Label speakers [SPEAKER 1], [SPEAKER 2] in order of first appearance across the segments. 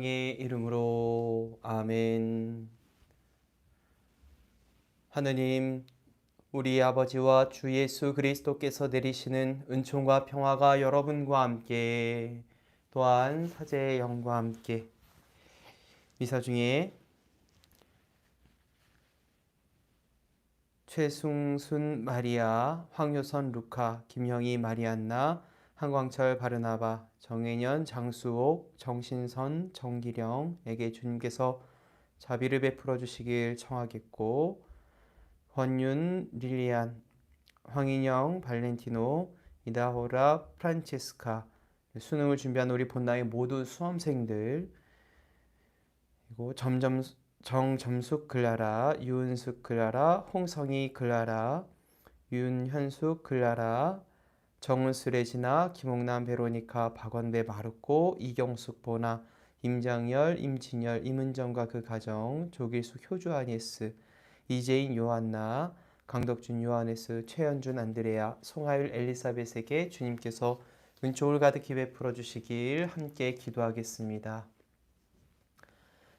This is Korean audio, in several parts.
[SPEAKER 1] 의 이름으로 아멘. 하느님, 우리 아버지와 주 예수 그리스도께서 내리시는 은총과 평화가 여러분과 함께 또한 사제의 영과 함께 미사 중에 최승순 마리아, 황효선 루카, 김형희 마리안나, 한광철 바르나바, 정혜년 장수옥, 정신선 정기령에게 주님께서 자비를 베풀어 주시길 청하겠고 권윤 릴리안, 황인영 발렌티노, 이다호라 프란체스카 수능을 준비한 우리 본당의 모든 수험생들 그리고 점점 정점숙 글라라, 유은숙 글라라, 홍성희 글라라, 윤현숙 글라라, 정은수 레지나, 김홍남 베로니카, 박원배 마르코, 이경숙 보나, 임장열, 임진열, 임은정과 그 가정, 조길숙 효주 아니에스, 이재인 요한나, 강덕준 요하네스, 최현준 안드레아, 송하율 엘리사벳에게 주님께서 은총을 가득히 베풀어 주시길 함께 기도하겠습니다.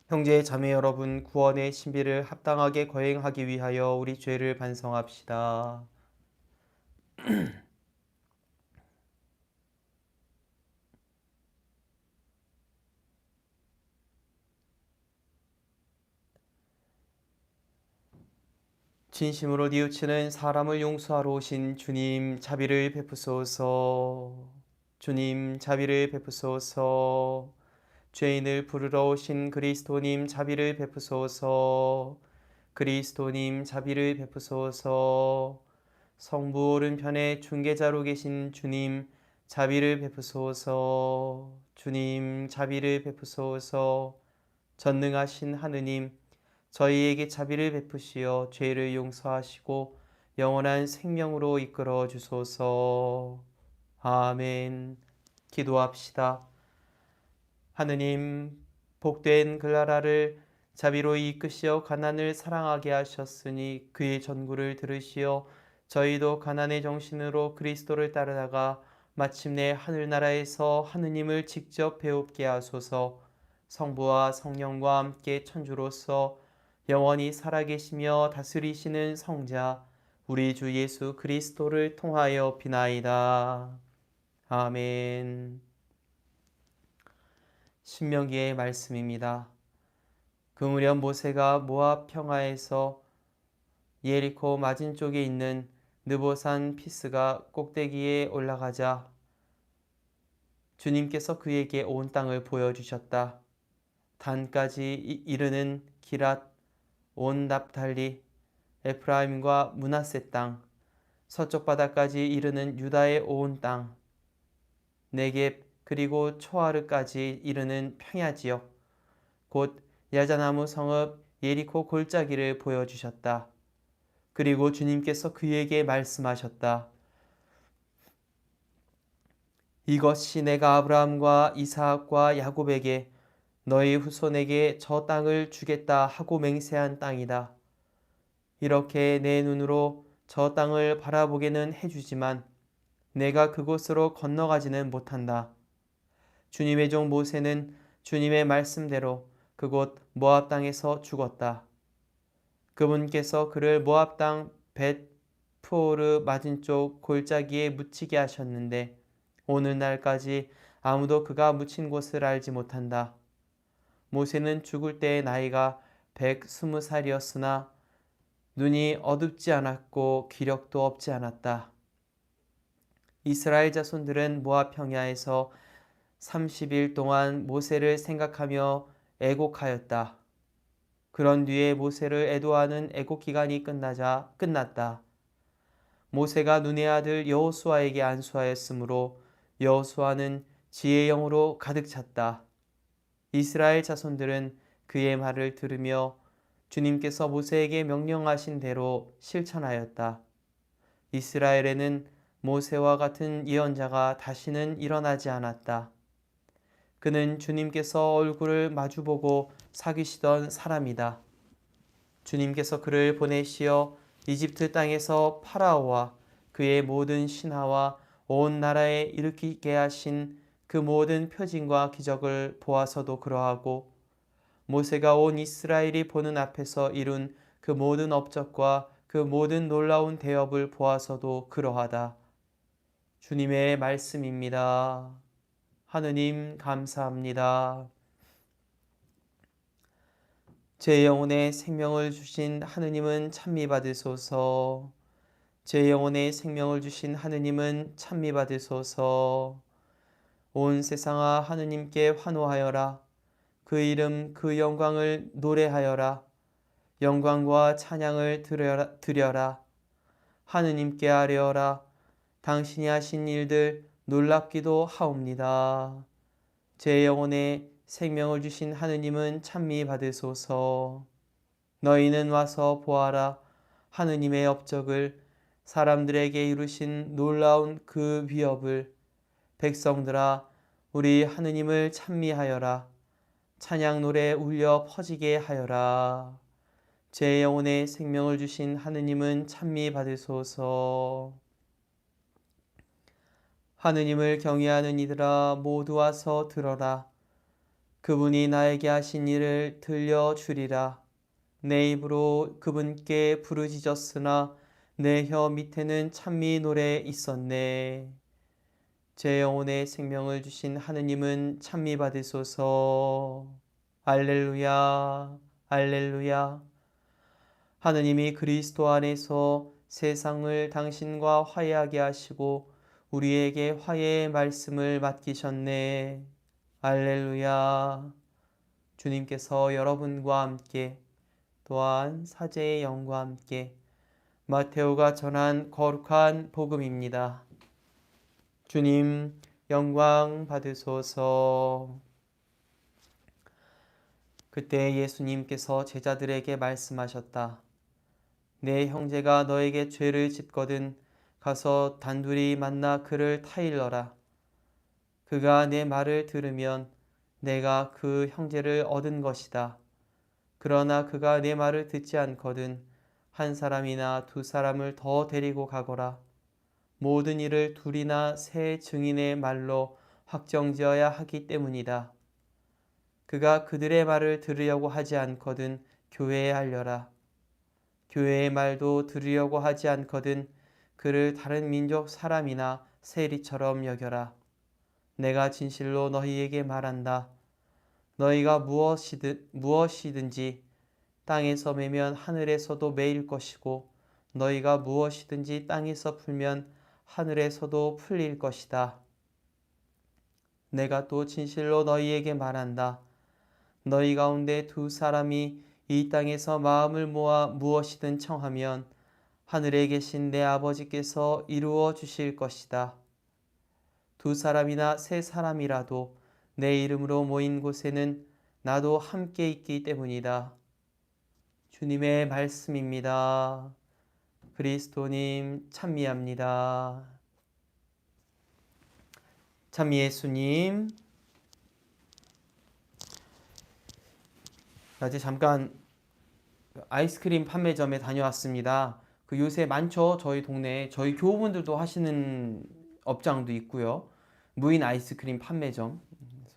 [SPEAKER 1] 형제 자매 여러분 구원의 신비를 합당하게 거행하기 위하여 우리 죄를 반성합시다. 진심으로 뉘우치는 사람을 용서하러 오신 주님 자비를 베푸소서. 주님 자비를 베푸소서. 죄인을 부르러 오신 그리스도님 자비를 베푸소서. 그리스도님 자비를 베푸소서. 성부 오른편에 중계자로 계신 주님 자비를 베푸소서. 주님 자비를 베푸소서. 전능하신 하느님 저희에게 자비를 베푸시어 죄를 용서하시고 영원한 생명으로 이끌어 주소서. 아멘. 기도합시다. 하느님, 복된 글라라를 자비로 이끄시어 가난을 사랑하게 하셨으니 그의 전구를 들으시어 저희도 가난의 정신으로 그리스도를 따르다가 마침내 하늘나라에서 하느님을 직접 배웁게 하소서 성부와 성령과 함께 천주로서 영원히 살아계시며 다스리시는 성자 우리 주 예수 그리스도를 통하여 비나이다. 아멘. 신명기의 말씀입니다. 그 무렵 모세가 모압 평화에서 예리코 맞은 쪽에 있는 느보산 피스가 꼭대기에 올라가자 주님께서 그에게 온 땅을 보여주셨다. 단까지 이르는 기랏 온 납달리, 에프라임과 문하세 땅, 서쪽 바다까지 이르는 유다의 온 땅, 네겝 그리고 초아르까지 이르는 평야 지역, 곧 야자나무 성읍 예리코 골짜기를 보여주셨다. 그리고 주님께서 그에게 말씀하셨다. 이것이 내가 아브라함과 이삭과 야곱에게 너희 후손에게 저 땅을 주겠다 하고 맹세한 땅이다. 이렇게 내 눈으로 저 땅을 바라보게는 해주지만 내가 그곳으로 건너가지는 못한다. 주님의 종 모세는 주님의 말씀대로 그곳 모압 땅에서 죽었다. 그분께서 그를 모압 땅 벳푸오르 맞은쪽 골짜기에 묻히게 하셨는데 오늘날까지 아무도 그가 묻힌 곳을 알지 못한다. 모세는 죽을 때의 나이가 120살이었으나 눈이 어둡지 않았고 기력도 없지 않았다. 이스라엘 자손들은 모압 평야에서 30일 동안 모세를 생각하며 애곡하였다. 그런 뒤에 모세를 애도하는 애곡 기간이 끝나자 끝났다. 모세가 눈의 아들 여호수아에게 안수하였으므로 여호수아는 지혜의 영으로 가득 찼다. 이스라엘 자손들은 그의 말을 들으며 주님께서 모세에게 명령하신 대로 실천하였다. 이스라엘에는 모세와 같은 예언자가 다시는 일어나지 않았다. 그는 주님께서 얼굴을 마주보고 사귀시던 사람이다. 주님께서 그를 보내시어 이집트 땅에서 파라오와 그의 모든 신하와 온 나라에 일으키게 하신 그 모든 표징과 기적을 보아서도 그러하고 모세가 온 이스라엘이 보는 앞에서 이룬 그 모든 업적과 그 모든 놀라운 대업을 보아서도 그러하다. 주님의 말씀입니다. 하느님 감사합니다. 제 영혼에 생명을 주신 하느님은 찬미 받으소서. 제 영혼에 생명을 주신 하느님은 찬미 받으소서. 온 세상아 하느님께 환호하여라. 그 이름 그 영광을 노래하여라. 영광과 찬양을 드려라. 드려라. 하느님께 아뢰어라. 당신이 하신 일들 놀랍기도 하옵니다. 제 영혼에 생명을 주신 하느님은 찬미 받으소서. 너희는 와서 보아라. 하느님의 업적을 사람들에게 이루신 놀라운 그 위협을 백성들아 우리 하느님을 찬미하여라. 찬양 노래 울려 퍼지게 하여라. 제 영혼에 생명을 주신 하느님은 찬미 받으소서. 하느님을 경외하는 이들아 모두 와서 들어라. 그분이 나에게 하신 일을 들려주리라. 내 입으로 그분께 부르짖었으나 내 혀 밑에는 찬미 노래 있었네. 제 영혼에 생명을 주신 하느님은 찬미 받으소서. 알렐루야, 알렐루야. 하느님이 그리스도 안에서 세상을 당신과 화해하게 하시고 우리에게 화해의 말씀을 맡기셨네. 알렐루야. 주님께서 여러분과 함께 또한 사제의 영과 함께 마테오가 전한 거룩한 복음입니다. 주님 영광 받으소서. 그때 예수님께서 제자들에게 말씀하셨다. 내 형제가 너에게 죄를 짓거든 가서 단둘이 만나 그를 타일러라. 그가 내 말을 들으면 내가 그 형제를 얻은 것이다. 그러나 그가 내 말을 듣지 않거든 한 사람이나 두 사람을 더 데리고 가거라. 모든 일을 둘이나 세 증인의 말로 확정지어야 하기 때문이다. 그가 그들의 말을 들으려고 하지 않거든 교회에 알려라. 교회의 말도 들으려고 하지 않거든 그를 다른 민족 사람이나 세리처럼 여겨라. 내가 진실로 너희에게 말한다. 너희가 무엇이든, 무엇이든지 땅에서 매면 하늘에서도 매일 것이고 너희가 무엇이든지 땅에서 풀면 하늘에서도 풀릴 것이다. 내가 또 진실로 너희에게 말한다. 너희 가운데 두 사람이 이 땅에서 마음을 모아 무엇이든 청하면 하늘에 계신 내 아버지께서 이루어 주실 것이다. 두 사람이나 세 사람이라도 내 이름으로 모인 곳에는 나도 함께 있기 때문이다. 주님의 말씀입니다. 그리스도님 찬미합니다. 찬미 예수님. 어제 잠깐 아이스크림 판매점에 다녀왔습니다. 그 요새 많죠. 저희 동네에 저희 교우분들도 하시는 업장도 있고요. 무인 아이스크림 판매점.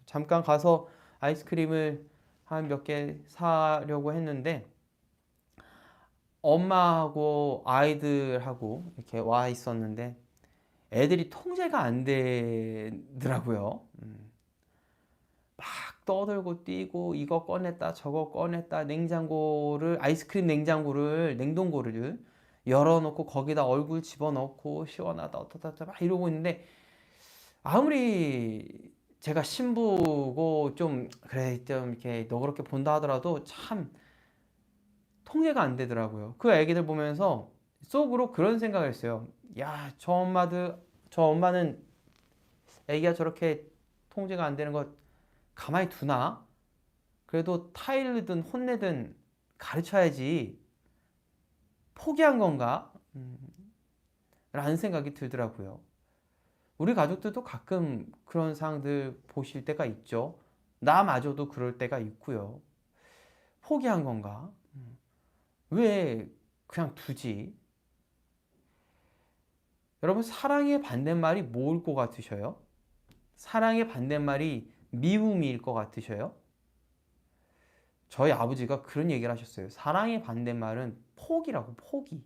[SPEAKER 1] 잠깐 가서 아이스크림을 한 몇 개 사려고 했는데 엄마하고 아이들하고 이렇게 와 있었는데 애들이 통제가 안 되더라고요. 음. 막 떠들고 뛰고 이거 꺼냈다 저거 꺼냈다 냉장고를 아이스크림 냉장고를 냉동고를 열어놓고 거기다 얼굴 집어넣고 시원하다 어떻다 막 이러고 있는데 아무리 제가 신부고 좀 그래 좀 이렇게 너그럽게 본다 하더라도 참 통제가 안 되더라고요. 그 애기들 보면서 속으로 그런 생각을 했어요. 야, 저 엄마들 저 엄마는 애기가 저렇게 통제가 안 되는 거 가만히 두나? 그래도 타일르든 혼내든 가르쳐야지. 포기한 건가? 음, 라는 생각이 들더라고요. 우리 가족들도 가끔 그런 상황들 보실 때가 있죠. 나마저도 그럴 때가 있고요. 포기한 건가? 음, 왜 그냥 두지? 여러분, 사랑의 반대말이 뭐일 것 같으셔요? 사랑의 반대말이 미움일 것 같으셔요? 저희 아버지가 그런 얘기를 하셨어요. 사랑의 반대말은 포기라고, 포기.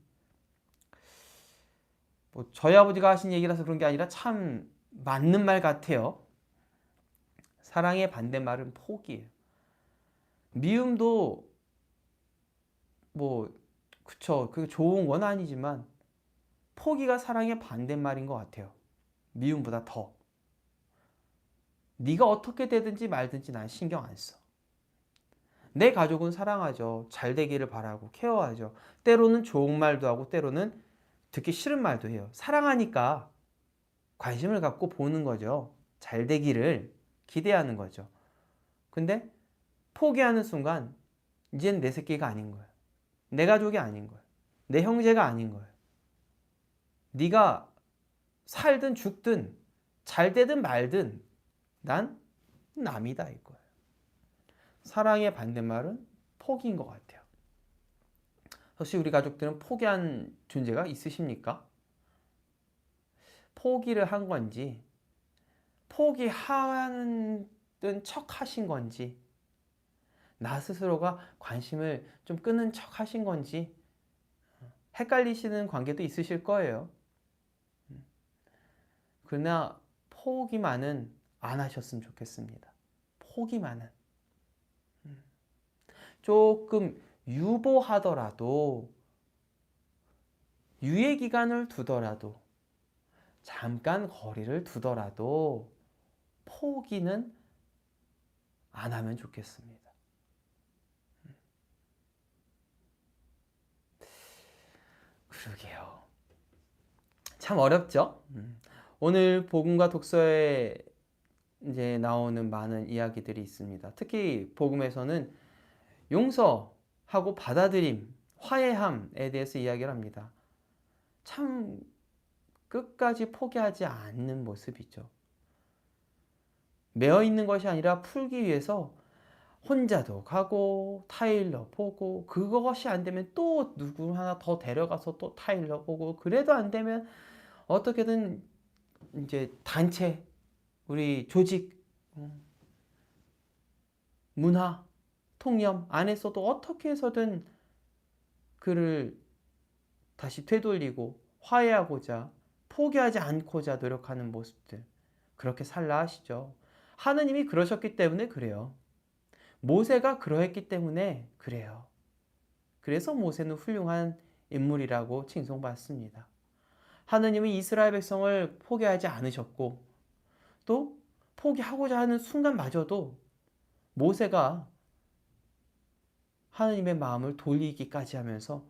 [SPEAKER 1] 뭐 저희 아버지가 하신 얘기라서 그런 게 아니라 참 맞는 말 같아요. 사랑의 반대말은 포기예요. 미움도 뭐 그쵸 그게 좋은 건 아니지만 포기가 사랑의 반대말인 것 같아요. 미움보다 더. 네가 어떻게 되든지 말든지 난 신경 안 써. 내 가족은 사랑하죠. 잘 되기를 바라고 케어하죠. 때로는 좋은 말도 하고 때로는 듣기 싫은 말도 해요. 사랑하니까 관심을 갖고 보는 거죠. 잘 되기를 기대하는 거죠. 근데 포기하는 순간 이제는 내 새끼가 아닌 거예요. 내 가족이 아닌 거예요. 내 형제가 아닌 거예요. 네가 살든 죽든 잘 되든 말든 난 남이다 이거예요. 사랑의 반대말은 포기인 것 같아요. 혹시 우리 가족들은 포기한 존재가 있으십니까? 포기를 한 건지, 포기하는 척 하신 건지, 나 스스로가 관심을 좀 끄는 척 하신 건지, 헷갈리시는 관계도 있으실 거예요. 그러나 포기만은 안 하셨으면 좋겠습니다. 포기만은. 조금 유보하더라도 유예 기간을 두더라도 잠깐 거리를 두더라도 포기는 안 하면 좋겠습니다. 그러게요. 참 어렵죠? 오늘 복음과 독서에 이제 나오는 많은 이야기들이 있습니다. 특히 복음에서는 용서하고 받아들임, 화해함에 대해서 이야기를 합니다. 참 끝까지 포기하지 않는 모습이죠. 매어 있는 것이 아니라 풀기 위해서 혼자도 가고 타일러 보고 그것이 안 되면 또 누구 하나 더 데려가서 또 타일러 보고 그래도 안 되면 어떻게든 이제 단체 우리 조직 음, 문화 통념 안에서도 어떻게 해서든 그를 다시 되돌리고 화해하고자 포기하지 않고자 노력하는 모습들 그렇게 살라 하시죠. 하느님이 그러셨기 때문에 그래요. 모세가 그러했기 때문에 그래요. 그래서 모세는 훌륭한 인물이라고 칭송받습니다. 하느님은 이스라엘 백성을 포기하지 않으셨고 또 포기하고자 하는 순간마저도 모세가 하느님의 마음을 돌리기까지 하면서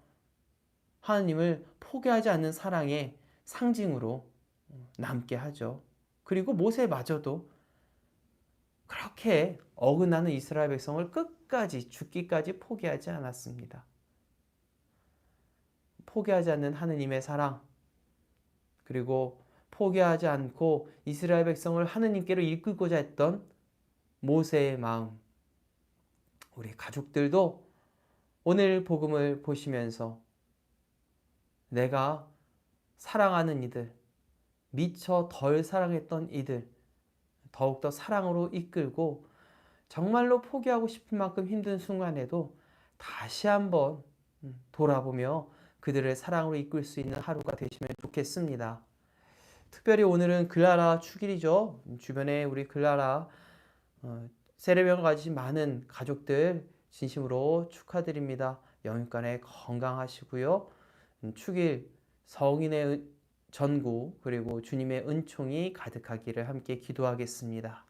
[SPEAKER 1] 하느님을 포기하지 않는 사랑의 상징으로 남게 하죠. 그리고 모세마저도 그렇게 어긋나는 이스라엘 백성을 끝까지 죽기까지 포기하지 않았습니다. 포기하지 않는 하느님의 사랑, 그리고 포기하지 않고 이스라엘 백성을 하느님께로 이끌고자 했던 모세의 마음. 우리 가족들도 오늘 복음을 보시면서 내가 사랑하는 이들, 미처 덜 사랑했던 이들, 더욱더 사랑으로 이끌고 정말로 포기하고 싶은 만큼 힘든 순간에도 다시 한번 돌아보며 그들을 사랑으로 이끌 수 있는 하루가 되시면 좋겠습니다. 특별히 오늘은 글라라 축일이죠. 주변에 우리 글라라 어, 세례명을 가지신 많은 가족들 진심으로 축하드립니다. 영육간에 건강하시고요. 음, 축일 성인의 전구 그리고 주님의 은총이 가득하기를 함께 기도하겠습니다.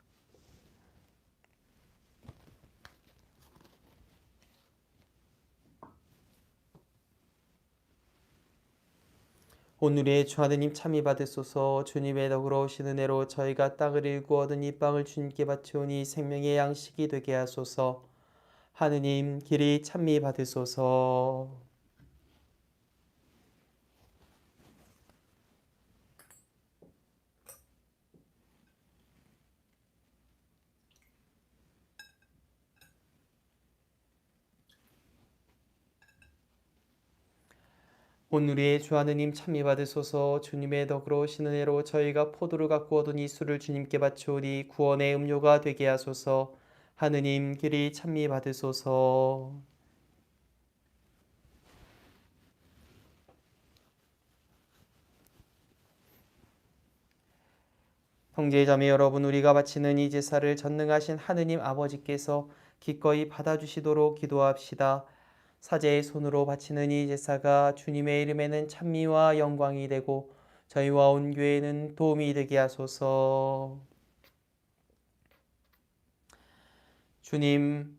[SPEAKER 1] 오늘의 주 하느님 참이 받으소서. 주님의 덕으로 오신 은혜로 저희가 땅을 일구 얻은 이 빵을 주님께 바치오니 생명의 양식이 되게 하소서. 하느님 길이 참미 받으소서 온누리의 주 하느님 참미 받으소서. 주님의 덕으로 해로 저희가 포도를 갖고 얻은 이 술을 주님께 바치오니 구원의 음료가 되게 하소서. 하느님 길이 참미 받으소서. 형제자매 여러분 우리가 바치는 이 제사를 전능하신 하느님 아버지께서 기꺼이 받아주시도록 기도합시다. 사제의 손으로 바치는 이 제사가 주님의 이름에는 찬미와 영광이 되고 저희와 온 교회는 도움이 되게 하소서. 주님,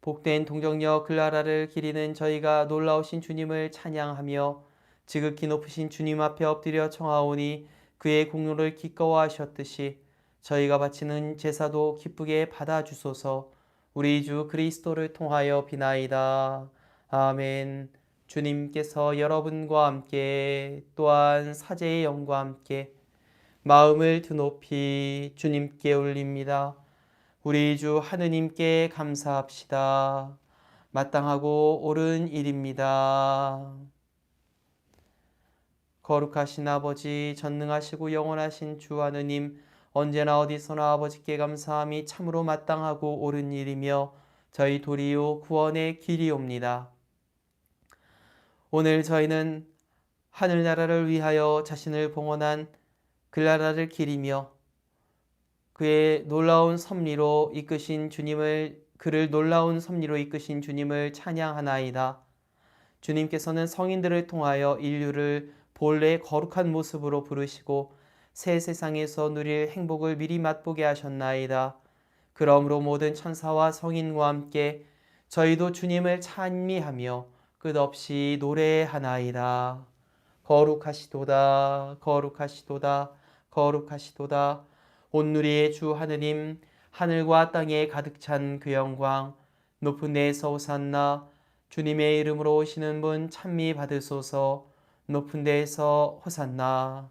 [SPEAKER 1] 복된 동정녀 글라라를 기리는 저희가 놀라우신 주님을 찬양하며 지극히 높으신 주님 앞에 엎드려 청하오니 그의 공로를 기꺼워하셨듯이 저희가 바치는 제사도 기쁘게 받아주소서 우리 주 그리스도를 통하여 비나이다. 아멘. 주님께서 여러분과 함께 또한 사제의 영과 함께 마음을 드높이 주님께 올립니다. 우리 주 하느님께 감사합시다. 마땅하고 옳은 일입니다. 거룩하신 아버지 전능하시고 영원하신 주 하느님 언제나 어디서나 아버지께 감사함이 참으로 마땅하고 옳은 일이며 저희 도리요 구원의 길이옵니다. 오늘 저희는 하늘나라를 위하여 자신을 봉헌한 그 나라를 기리며 그의 놀라운 섭리로 이끄신 주님을 그를 놀라운 섭리로 이끄신 주님을 찬양하나이다. 주님께서는 성인들을 통하여 인류를 본래의 거룩한 모습으로 부르시고 새 세상에서 누릴 행복을 미리 맛보게 하셨나이다. 그러므로 모든 천사와 성인과 함께 저희도 주님을 찬미하며 끝없이 노래하나이다. 거룩하시도다, 거룩하시도다, 거룩하시도다. 온누리의 주 하느님, 하늘과 땅에 가득 찬 그 영광, 높은 데에서 오산나, 주님의 이름으로 오시는 분 찬미 받으소서. 높은 데에서 호산나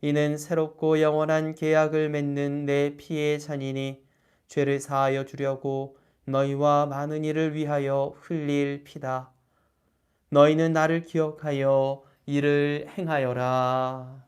[SPEAKER 1] 이는 새롭고 영원한 계약을 맺는 내 피의 잔이니 죄를 사하여 주려고 너희와 많은 이를 위하여 흘릴 피다. 너희는 나를 기억하여 이를 행하여라.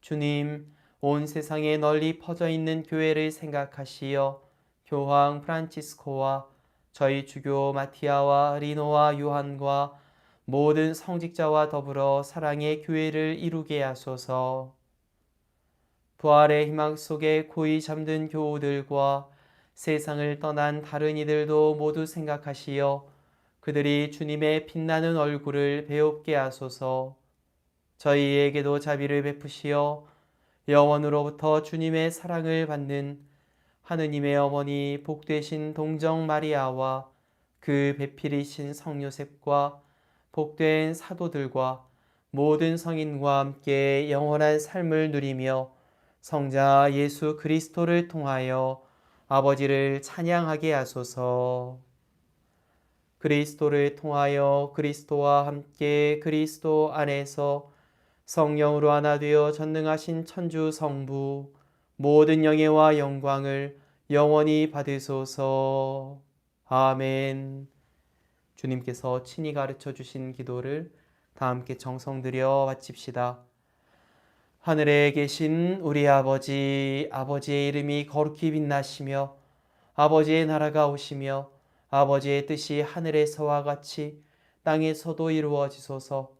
[SPEAKER 1] 주님, 온 세상에 널리 퍼져 있는 교회를 생각하시어 교황 프란치스코와 저희 주교 마티아와 리노와 요한과 모든 성직자와 더불어 사랑의 교회를 이루게 하소서. 부활의 희망 속에 고이 잠든 교우들과 세상을 떠난 다른 이들도 모두 생각하시어 그들이 주님의 빛나는 얼굴을 배웁게 하소서. 저희에게도 자비를 베푸시어 영원으로부터 주님의 사랑을 받는 하느님의 어머니 복되신 동정 마리아와 그 배필이신 성요셉과 복된 사도들과 모든 성인과 함께 영원한 삶을 누리며 성자 예수 그리스도를 통하여 아버지를 찬양하게 하소서. 그리스도를 통하여 그리스도와 함께 그리스도 안에서 성령으로 하나 되어 전능하신 천주 성부 모든 영예와 영광을 영원히 받으소서. 아멘. 주님께서 친히 가르쳐 주신 기도를 다 함께 정성 들여 바칩시다. 하늘에 계신 우리 아버지, 아버지의 이름이 거룩히 빛나시며 아버지의 나라가 오시며 아버지의 뜻이 하늘에서와 같이 땅에서도 이루어지소서.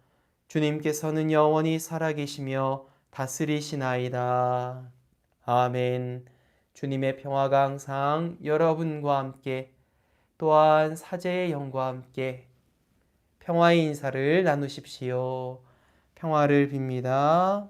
[SPEAKER 1] 주님께서는 영원히 살아계시며 다스리시나이다. 아멘. 주님의 평화가 항상 여러분과 함께 또한 사제의 영과 함께 평화의 인사를 나누십시오. 평화를 빕니다.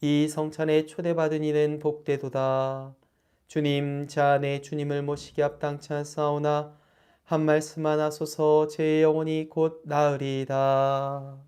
[SPEAKER 1] 이 성찬에 초대받은 이는 복되도다. 주님 자 안에 주님을 모시기 합당치 않사오나 한 말씀만 하소서 제 영혼이 곧 나으리이다.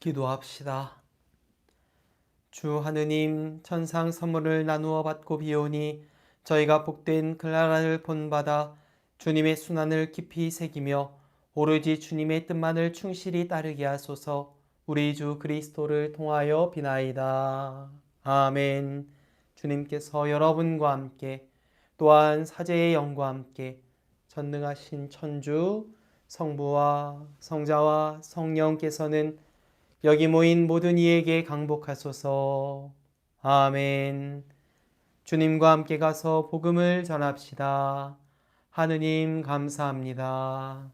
[SPEAKER 1] 기도합시다. 주 하느님 천상 선물을 나누어 받고 비오니 저희가 복된 클라라를 본받아 주님의 순환을 깊이 새기며 오로지 주님의 뜻만을 충실히 따르게 하소서 우리 주 그리스도를 통하여 비나이다. 아멘. 주님께서 여러분과 함께 또한 사제의 영과 함께 전능하신 천주 성부와 성자와 성령께서는 여기 모인 모든 이에게 강복하소서. 아멘. 주님과 함께 가서 복음을 전합시다. 하느님 감사합니다.